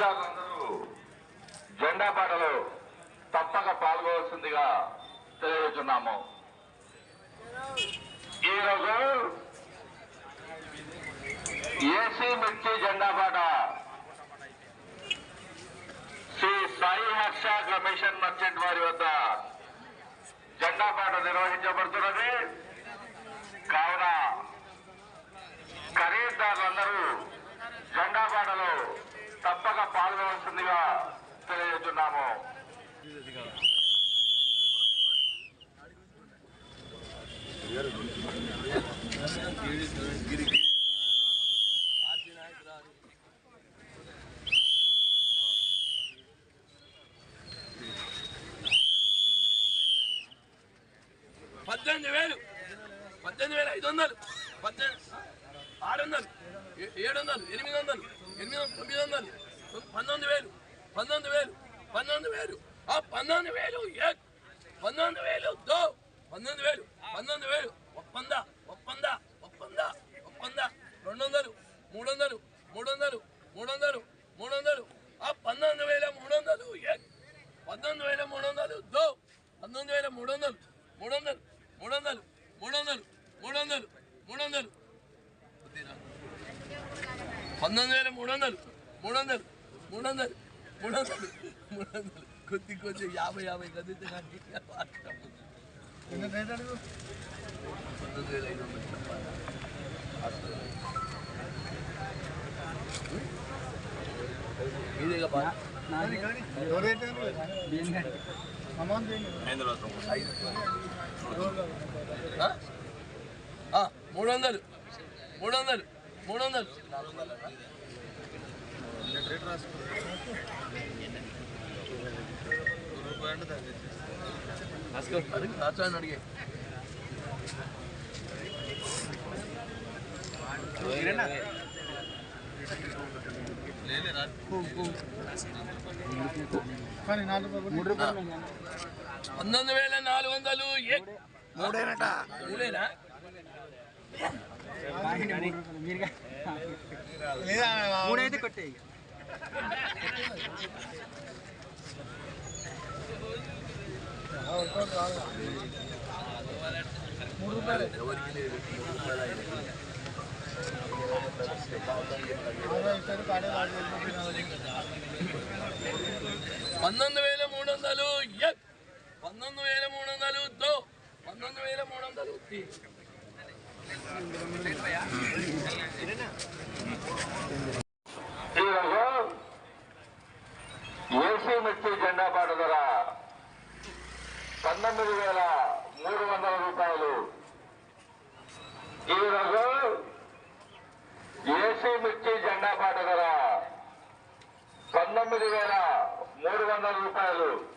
ఖరీదారులందరూ జెండా పాటలో తప్పక పాల్గొవలసిందిగా తెలియజేస్తున్నాము. ఈరోజు ఏసీ మిర్చి జెండా పాట శ్రీ సాయి హర్ష కమిషన్ మర్చెంట్ వారి వద్ద జెండా పాట నిర్వహించబడుతున్నది కావున ఖరీదారులందరూ జెండా పాటలో పాల్గొనవలసిందిగా తెలియజేస్తున్నాము. పద్దెనిమిది వేలు. పద్దెనిమిది వేల ఐదు వందలు. పద్దెనిమిది ఆరు వందలు. ఏ- ఏడు వందలు. ఎనిమిది వందలు. ఎనిమిది తొమ్మిది వందలు. పంతొమ్మిది వేలు పంతొమ్మిది వేలు పంతొమ్మిది వేలు ఆ పంతొమ్మిది వేలు ఏ పంతొమ్మిది వేలు దో పంతొమ్మిది వేలు పంతొమ్మిది వేలు ఒప్పంద ఒప్పంద ఒప్పంద ఒప్పంద రెండు వందలు మూడు వందలు మూడు వందలు మూడు వందలు మూడు వందలు ఆ పంతొమ్మిది వేల మూడు వందలు ఏ పంతొమ్మిది వేల మూడు వందలు దో పంతొమ్మిది వేల మూడు వందలు మూడు వందలు మూడు వందలు మూడు వందలు మూడు వందలు మూడు వందలు పంతొమ్మిది వేల మూడు వందలు మూడు వందలు మూడు వందలు మూడు వందలు మూడు వందలు కొద్ది కొద్ది యాభై యాభై కదిలితే కానీ పంతొమ్మిది వేల ఐదు వందలు ఇదేగా బాగా ఆ? ఆ, మూడు వందలు. మూడు వందలు. మూడు వందలు అడిగి రాచాన్ని అడిగే పంతొమ్మిది వేల నాలుగు వందలు మూడేనా? మూడైతే కొట్టేయి ఎవరికి లేదు మూడు రూపాయలు అయింది. పంతొమ్మిది వేల మూడు వందలు ఏ- పంతొమ్మిది వేల మూడు వందలు దో పంతొమ్మిది వేల మూడు వందలు ఏసీ మిర్చి జెండా పాట ధర పంతొమ్మిది వేల మూడు వందల రూపాయలు. ఈరోజు ఏసీ మిర్చి జెండా పాట ధర పంతొమ్మిది వేల మూడు వందల రూపాయలు.